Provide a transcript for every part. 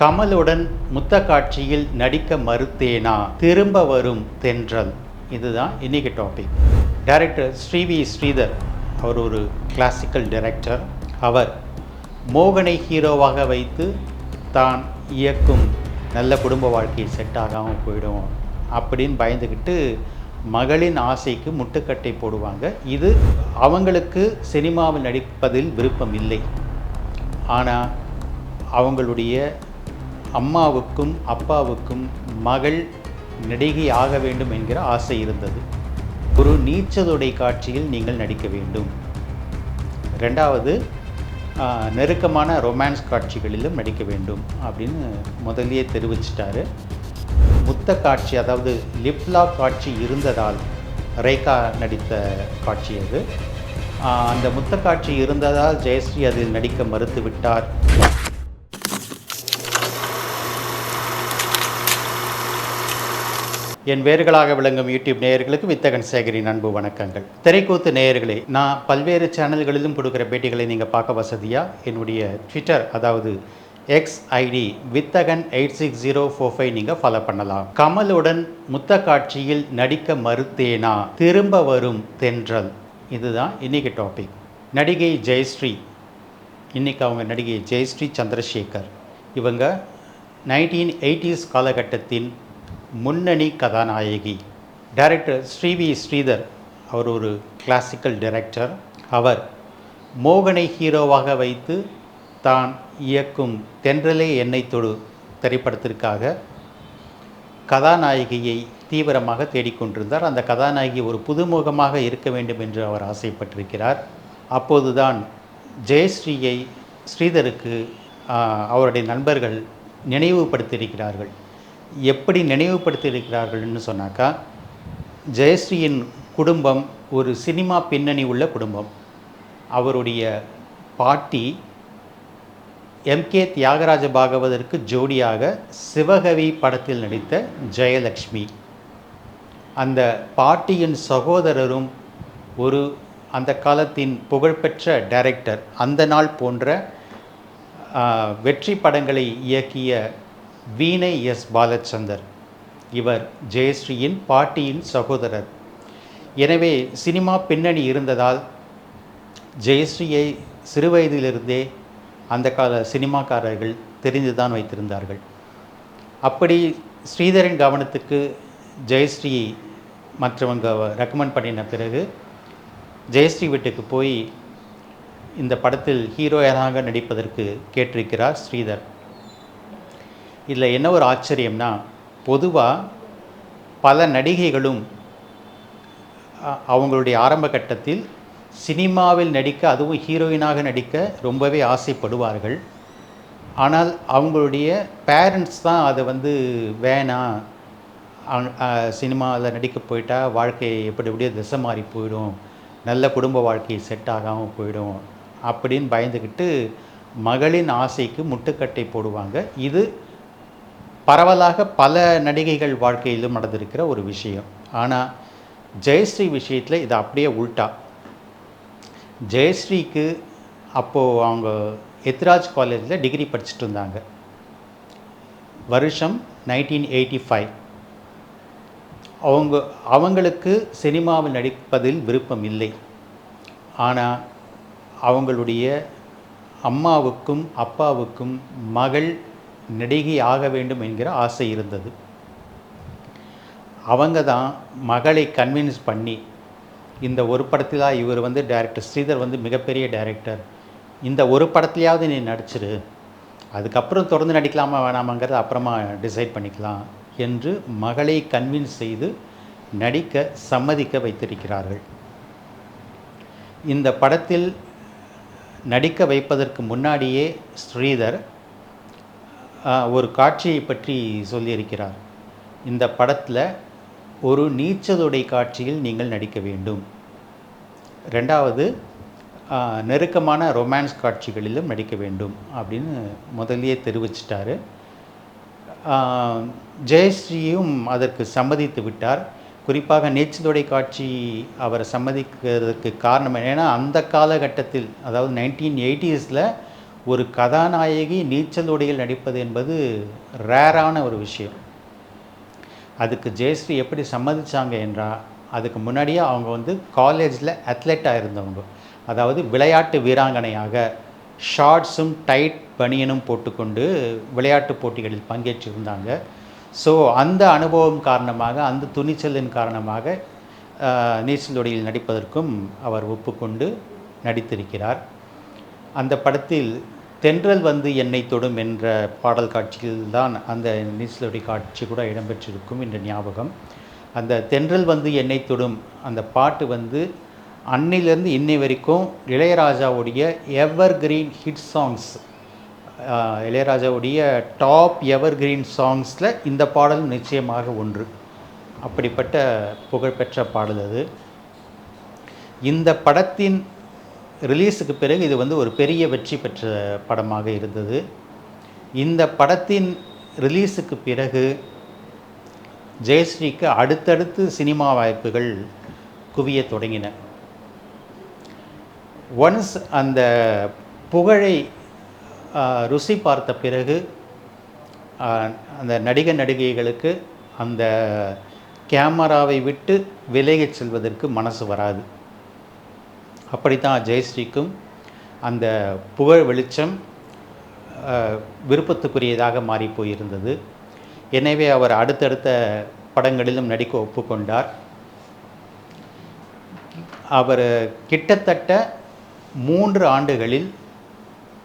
கமலுடன் முத்த காட்சியில் நடிக்க மறுத்தேனா? திரும்ப வரும் தென்றல். இதுதான் இன்றைக்கி topic director C V Sridhar அவர் ஒரு கிளாசிக்கல் டைரக்டர் அவர் மோகனை ஹீரோவாக வைத்து தான் இயக்கும் நல்ல குடும்ப வாழ்க்கை செட் ஆகாமல் போயிடும் அப்படின்னு பயந்துக்கிட்டு மகளின் ஆசைக்கு முட்டுக்கட்டை போடுவாங்க. இது அவங்களுக்கு சினிமாவில் நடிப்பதில் விருப்பம் இல்லை. ஆனால் அவங்களுடைய அம்மாவுக்கும் அப்பாவுக்கும் மகள் நடிகை ஆக வேண்டும் என்கிற ஆசை இருந்தது. ஒரு நீச்சலுடை காட்சியில் நீங்கள் நடிக்க வேண்டும். ரெண்டாவது நெருக்கமான ரொமான்ஸ் காட்சிகளிலும் நடிக்க வேண்டும் அப்படின்னு முதலியே தெரிவிச்சிட்டாரு. முத்த காட்சி அதாவது லிப்லா காட்சி இருந்ததால் ரேகா நடித்த காட்சி அது. அந்த முத்த காட்சி இருந்ததால் ஜெயஸ்ரீ அதில் நடிக்க மறுத்து என் வேர்களாக விளங்கும் யூடியூப் நேயர்களுக்கு வித்தகன் சேகரின் அன்பு வணக்கங்கள். திரைக்கூத்து நேயர்களே நான் பல்வேறு சேனல்களிலும் கொடுக்குற பேட்டிகளை நீங்கள் பார்க்க வசதியாக என்னுடைய ட்விட்டர் அதாவது X ID Vithagan eight six zero four five நீங்கள் ஃபாலோ பண்ணலாம். கமலுடன் முத்த காட்சியில் நடிக்க மறுத்தேனா? திரும்ப வரும் தென்றல். இதுதான் இன்னைக்கு டாபிக் நடிகை ஜெயஸ்ரீ. இன்னைக்கு அவங்க நடிகை ஜெயஸ்ரீ சந்திரசேகர். இவங்க நைன்டீன் எயிட்டிஸ் காலகட்டத்தின் முன்னணி கதாநாயகி. டைரக்டர் ஸ்ரீவி ஸ்ரீதர் அவர் ஒரு கிளாசிக்கல் டைரக்டர் அவர் மோகனை ஹீரோவாக வைத்து தான் இயக்கும் தென்றலே என்னை தொடு திரைப்படத்திற்காக கதாநாயகியை தீவிரமாக தேடிக்கொண்டிருந்தார் அந்த கதாநாயகி ஒரு புதுமுகமாக இருக்க வேண்டும் என்று அவர் ஆசைப்பட்டிருக்கிறார். அப்போதுதான் ஜெயஸ்ரீயை ஸ்ரீதருக்கு அவருடைய நண்பர்கள் நினைவுபடுத்தியிருக்கிறார்கள். எப்படி நினைவுபடுத்தியிருக்கிறார்கள்னு சொன்னாக்கா ஜெயஸ்ரீயின் குடும்பம் ஒரு சினிமா பின்னணி உள்ள குடும்பம். அவருடைய பாட்டி எம்கே தியாகராஜ பாகவதற்கு ஜோடியாக சிவகவி படத்தில் நடித்த ஜெயலக்ஷ்மி. அந்த பாட்டியின் சகோதரரும் ஒரு அந்த காலத்தின் புகழ்பெற்ற டைரக்டர். அந்த நாள் போன்ற வெற்றி படங்களை இயக்கிய வீணை எஸ் பாலச்சந்தர். இவர் ஜெயஸ்ரீயின் பாட்டியின் சகோதரர். எனவே சினிமா பின்னணி இருந்ததால் ஜெயஸ்ரீயை சிறுவயதிலிருந்தே அந்த கால சினிமாக்காரர்கள் தெரிந்துதான் வைத்திருந்தார்கள். அப்படி ஸ்ரீதரின் கவனத்துக்கு ஜெயஸ்ரீ மற்றவங்க ரெக்கமெண்ட் பண்ணின பிறகு ஜெயஸ்ரீ வீட்டுக்கு போய் இந்த படத்தில் ஹீரோயனாக நடிப்பதற்கு கேட்டிருக்கிறார் ஸ்ரீதர். இதில் என்ன ஒரு ஆச்சரியம்னா பொதுவாக பல நடிகைகளும் அவங்களுடைய ஆரம்ப கட்டத்தில் சினிமாவில் நடிக்க அதுவும் ஹீரோயினாக நடிக்க ரொம்பவே ஆசைப்படுவார்கள். ஆனால் அவங்களுடைய பேரண்ட்ஸ் தான் அதை வந்து வேணாம் சினிமாவில் நடிக்க போயிட்டா வாழ்க்கை எப்படி எப்படியோ திசை மாறி போயிடும் நல்ல குடும்ப வாழ்க்கை செட் ஆகாமல் போயிடும் அப்படின்னு பயந்துக்கிட்டு மகளின் ஆசைக்கு முட்டுக்கட்டை போடுவாங்க. இது பரவலாக பல நடிகைகள் வாழ்க்கையிலும் நடந்திருக்கிற ஒரு விஷயம். ஆனால் ஜெயஸ்ரீ விஷயத்தில் இது அப்படியே உல்ட்டா ஜெயஸ்ரீக்கு அப்போது அவங்க எத்ராஜ் காலேஜில் டிகிரி படிச்சுட்டு இருந்தாங்க. வருஷம் நைன்டீன் எயிட்டி ஃபைவ். அவங்க அவங்களுக்கு சினிமாவில் நடிப்பதில் விருப்பம் இல்லை. ஆனால் அவங்களுடைய அம்மாவுக்கும் அப்பாவுக்கும் மகள் நடிகை ஆக வேண்டும் என்கிற ஆசை இருந்தது. அவங்க தான் மகளை கன்வின்ஸ் பண்ணி இந்த ஒரு படத்தில் இவர் வந்து டைரக்டர் ஸ்ரீதர் வந்து மிகப்பெரிய டைரக்டர் இந்த ஒரு படத்துலையாவது நீ நடிச்சிரு அதுக்கப்புறம் தொடர்ந்து நடிக்கலாமா வேணாமாங்கிறத அப்புறமா டிசைட் பண்ணிக்கலாம் என்று மகளை கன்வின்ஸ் செய்து நடிக்க சம்மதிக்க வைத்திருக்கிறார்கள். இந்த படத்தில் நடிக்க வைப்பதற்கு முன்னாடியே ஸ்ரீதர் ஒரு காட்சியை பற்றி சொல்லியிருக்கிறார். இந்த படத்தில் ஒரு நீச்சலுடை காட்சியில் நீங்கள் நடிக்க வேண்டும். ரெண்டாவது நெருக்கமான ரொமான்ஸ் காட்சிகளிலும் நடிக்க வேண்டும் அப்படின்னு முதல்லயே தெரிவிச்சிட்டாரு. ஜெயஸ்ரீயும் அதற்கு சம்மதித்து விட்டார். குறிப்பாக நீச்சலுடை காட்சி அவரை சம்மதிக்கிறதுக்கு காரணம் ஏன்னா அந்த காலகட்டத்தில் அதாவது நைன்டீன் எயிட்டிஸில் ஒரு கதாநாயகி நீச்சல் உடையில் நடிப்பது என்பது ரேரான ஒரு விஷயம். அதுக்கு ஜெயஸ்ரீ எப்படி சம்மதிச்சாங்க என்றால் அதுக்கு முன்னாடியே அவங்க வந்து காலேஜில் அத்லெட்டாக இருந்தவங்க. அதாவது விளையாட்டு வீராங்கனையாக ஷார்ட்ஸும் டைட் பனியனும் போட்டுக்கொண்டு விளையாட்டு போட்டிகளில் பங்கேற்றிருந்தாங்க. ஸோ அந்த அனுபவம் காரணமாக அந்த துணிச்சலின் காரணமாக நீச்சல் உடையில் நடிப்பதற்கும் அவர் ஒப்புக்கொண்டு நடித்திருக்கிறார். அந்த படத்தில் தென்றல் வந்து என்னை தொடும் என்ற பாடல் காட்சியில் தான் அந்த நீச்சலுடைய காட்சி கூட இடம்பெற்றிருக்கும் என்ற ஞாபகம். அந்த தென்றல் வந்து என்னை தொடும் அந்த பாட்டு வந்து அன்னிலிருந்து இன்னை வரைக்கும் இளையராஜாவுடைய எவர் கிரீன் ஹிட் சாங்ஸ் இளையராஜாவுடைய டாப் எவர் கிரீன் சாங்ஸில் இந்த பாடல் நிச்சயமாக ஒன்று. அப்படிப்பட்ட புகழ்பெற்ற பாடல் அது. இந்த படத்தின் ரிலீஸுக்கு பிறகு இது வந்து ஒரு பெரிய வெற்றி பெற்ற படமாக இருந்தது. இந்த படத்தின் ரிலீஸுக்கு பிறகு ஜெயஸ்ரீக்கு அடுத்தடுத்து சினிமா வாய்ப்புகள் குவிய தொடங்கின. ஒன்ஸ் அந்த புகழை ருசி பார்த்த பிறகு அந்த நடிக நடிகைகளுக்கு அந்த கேமராவை விட்டு விலகிச் செல்வதற்கு மனசு வராது. அப்படித்தான் ஜெயஸ்ரீக்கும் அந்த புகழ் வெளிச்சம் விருப்பத்துக்குரியதாக மாறி போயிருந்தது. எனவே அவர் அடுத்தடுத்த படங்களிலும் நடிக்க ஒப்புக்கொண்டார். அவர் கிட்டத்தட்ட மூன்று ஆண்டுகளில்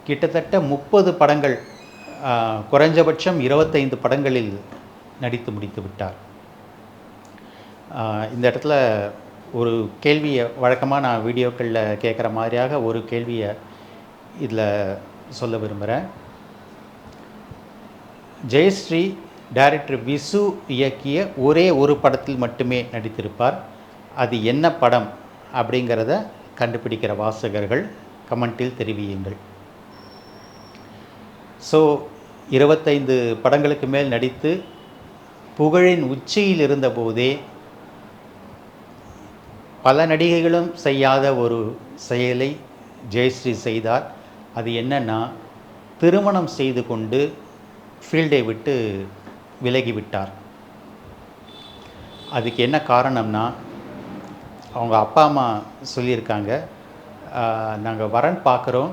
கிட்டத்தட்ட முப்பது படங்கள் குறைஞ்சபட்சம் இருபத்தைந்து படங்களில் நடித்து முடித்து விட்டார். இந்த இடத்துல ஒரு கேள்வியை வழக்கமாக நான் வீடியோக்களில் கேட்குற மாதிரியாக ஒரு கேள்வியை இதில் சொல்ல விரும்புகிறேன் ஜெயஸ்ரீ டைரக்டர் விசு இயக்கிய ஒரே ஒரு படத்தில் மட்டுமே நடித்திருப்பார். அது என்ன படம் அப்படிங்கிறத கண்டுபிடிக்கிற வாசகர்கள் கமெண்ட்டில் தெரிவியுங்கள். ஸோ இருபத்தைந்து படங்களுக்கு மேல் நடித்து புகழின் உச்சியில் இருந்தபோதே பல நடிகைகளும் செய்யாத ஒரு செயலை ஜெயஸ்ரீ செய்தார். அது என்னன்னா திருமணம் செய்து கொண்டு ஃபீல்டை விட்டு விலகிவிட்டார் அதுக்கு என்ன காரணம்னா அவங்க அப்பா அம்மா சொல்லியிருக்காங்க நாங்கள் வரன் பார்க்குறோம்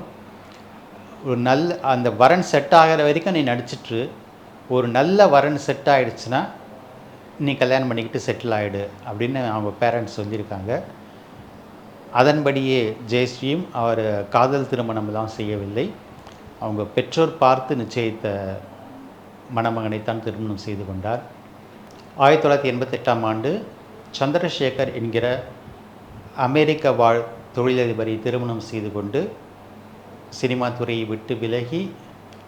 ஒரு நல்ல அந்த வரன் செட் ஆகிற வரைக்கும் நீ நடிச்சிட்டு ஒரு நல்ல வரன் செட் ஆகிடுச்சுன்னா நீ கல்யாணம் பண்ணிக்கிட்டு செட்டில் ஆகிடு அப்படின்னு அவங்க பேரண்ட்ஸ் சொல்லியிருக்காங்க. அதன்படியே ஜெயஸ்ரீயும் அவர் காதல் திருமணம்லாம் செய்யவில்லை. அவங்க பெற்றோர் பார்த்து நிச்சயித்த மணமகனைத்தான் திருமணம் செய்து கொண்டார். ஆயிரத்தி தொள்ளாயிரத்தி எண்பத்தெட்டாம் ஆண்டு சந்திரசேகர் என்கிற அமெரிக்க வாழ் தொழிலதிபரை திருமணம் செய்து கொண்டு சினிமா துறையை விட்டு விலகி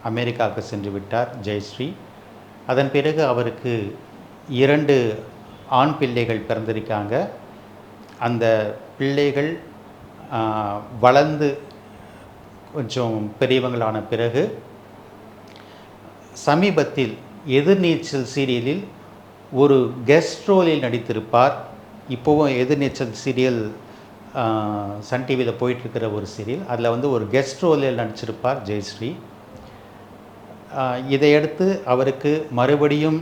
அமெரிக்காவுக்கு சென்று விட்டார் ஜெயஸ்ரீ. அதன் பிறகு அவருக்கு இரண்டு ஆண் பிள்ளைகள் பிறந்திருக்காங்க. அந்த பிள்ளைகள் வளர்ந்து கொஞ்சம் பெரியவங்களான பிறகு சமீபத்தில் எதிர்நீச்சல் சீரியலில் ஒரு கெஸ்ட் ரோலில் நடித்திருப்பார். இப்போவும் எதிர்நீச்சல் சீரியல் சன் டிவியில் போயிட்டுருக்கிற ஒரு சீரியல். அதில் வந்து ஒரு கெஸ்ட் ரோலில் நடிச்சிருப்பார் ஜெயஸ்ரீ. இதையடுத்து அவருக்கு மறுபடியும்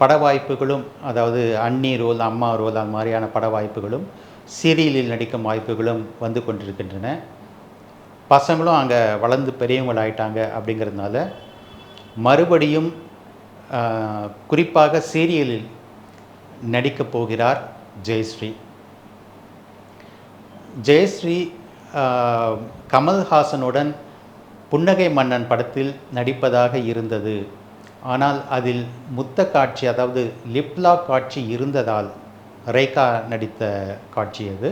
பட வாய்ப்புகளும் அதாவது அண்ணி ரோல் அம்மா ரோல் அந்த மாதிரியான பட வாய்ப்புகளும் சீரியலில் நடிக்கும் வாய்ப்புகளும் வந்து கொண்டிருக்கின்றன. பசங்களும் அங்கே வளர்ந்து பெரியவங்களாயிட்டாங்க அப்படிங்கிறதுனால மறுபடியும் குறிப்பாக சீரியலில் நடிக்கப் போகிறார் ஜெயஸ்ரீ. ஜெயஸ்ரீ கமல்ஹாசனுடன் புன்னகை மன்னன் படத்தில் நடிப்பதாக இருந்தது. ஆனால் அதில் முத்த காட்சி அதாவது லிப்லாக் காட்சி இருந்ததால் ரேகா நடித்த காட்சி அது.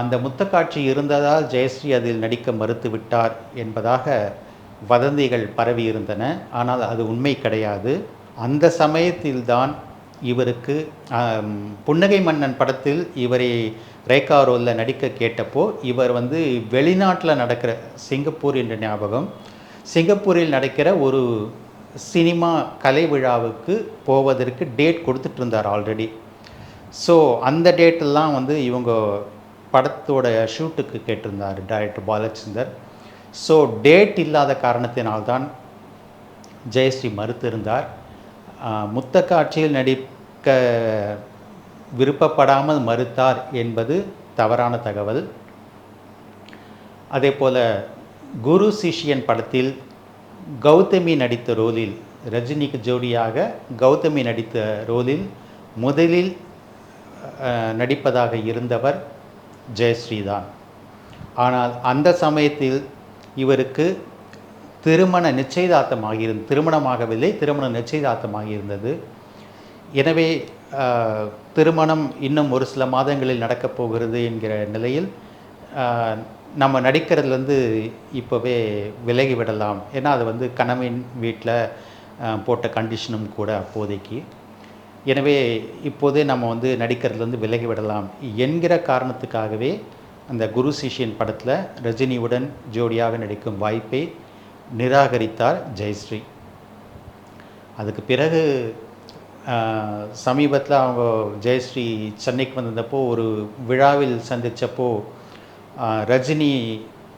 அந்த முத்த காட்சி இருந்ததால் ஜெயஸ்ரீ அதில் நடிக்க மறுத்துவிட்டார் என்பதாக வதந்திகள் பரவி இருந்தன ஆனால் அது உண்மை கிடையாது. அந்த சமயத்தில்தான் இவருக்கு புன்னகை மன்னன் படத்தில் இவரை ரேகா ரோலில் நடிக்க கேட்டப்போ இவர் வந்து வெளிநாட்டில் நடக்கிற சிங்கப்பூர் என்ற ஞாபகம் சிங்கப்பூரில் நடக்கிற ஒரு சினிமா கலை விழாவுக்கு போவதற்கு டேட் கொடுத்துட்டு இருந்தார் ஆல்ரெடி ஸோ அந்த டேட்டெல்லாம் வந்து இவங்க படத்தோட ஷூட்டுக்கு கேட்டிருந்தார் டைரக்டர் பாலச்சந்தர். ஸோ டேட் இல்லாத காரணத்தினால்தான் ஜெயஸ்ரீ மறுத்திருந்தார். முத்த காட்சியில் நடிக்க விருப்பப்படாமல் மறுத்தார் என்பது தவறான தகவல். அதே போல் குரு சிஷ்யன் படத்தில் கௌதமி நடித்த ரோலில் ரஜினிக்கு ஜோடியாக கௌதமி நடித்த ரோலில் முதலில் நடிப்பதாக இருந்தவர் ஜெயஸ்ரீ தான் ஆனால் அந்த சமயத்தில் இவருக்கு திருமண நிச்சயதார்த்தமாக இருந்த திருமணமாகவில்லை திருமண நிச்சயதார்த்தமாக இருந்தது எனவே திருமணம் இன்னும் ஒரு சில மாதங்களில் நடக்கப் போகிறது என்கிற நிலையில் நம்ம நடிக்கிறதுலேருந்து இப்போவே விலகி விடலாம். ஏன்னா அது வந்து கணவன் வீட்டில் போட்ட கண்டிஷனும் கூட அப்போதைக்கு. எனவே இப்போதே நம்ம வந்து நடிக்கிறதுலேருந்து விலகி விடலாம் என்கிற காரணத்துக்காகவே அந்த குரு சிஷ்யன் படத்தில் ரஜினியுடன் ஜோடியாக நடிக்கும் வாய்ப்பை நிராகரித்தார் ஜெயஸ்ரீ. அதுக்கு பிறகு சமீபத்தில் அவங்க ஜெயஸ்ரீ சென்னைக்கு வந்திருந்தப்போ ஒரு விழாவில் சந்தித்தப்போ ரஜினி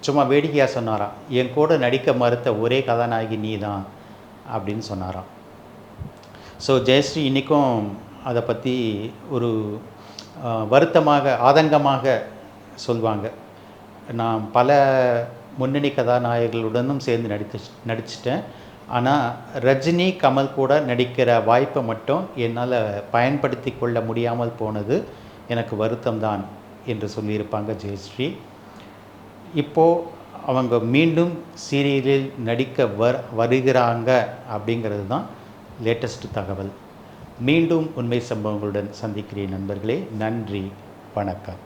சும்மா வேடிக்கையாக சொன்னாராம். என் கூட நடிக்க மறுத்த ஒரே கதாநாயகி நீ தான் அப்படின்னு சொன்னாராம். ஸோ ஜெயஸ்ரீ இன்றைக்கும் அதை பற்றி ஒரு வருத்தமாக ஆதங்கமாக சொல்வாங்க. நான் பல முன்னணி கதாநாயகர்களுடனும் சேர்ந்து நடித்து நடிச்சிட்டேன். ஆனால் ரஜினி கமல் கூட நடிக்கிற வாய்ப்பை மட்டும் என்னால் பயன்படுத்தி கொள்ள முடியாமல் போனது எனக்கு வருத்தம்தான். என்று சொல்லியிருப்பாங்க ஜெயஸ்ரீ. இப்போது அவங்க மீண்டும் சீரியலில் நடிக்க வர் வருகிறாங்க அப்படிங்கிறது தான் லேட்டஸ்ட் தகவல். மீண்டும் உண்மை சம்பவங்களுடன் சந்திக்கிறேன் நண்பர்களே. நன்றி. வணக்கம்.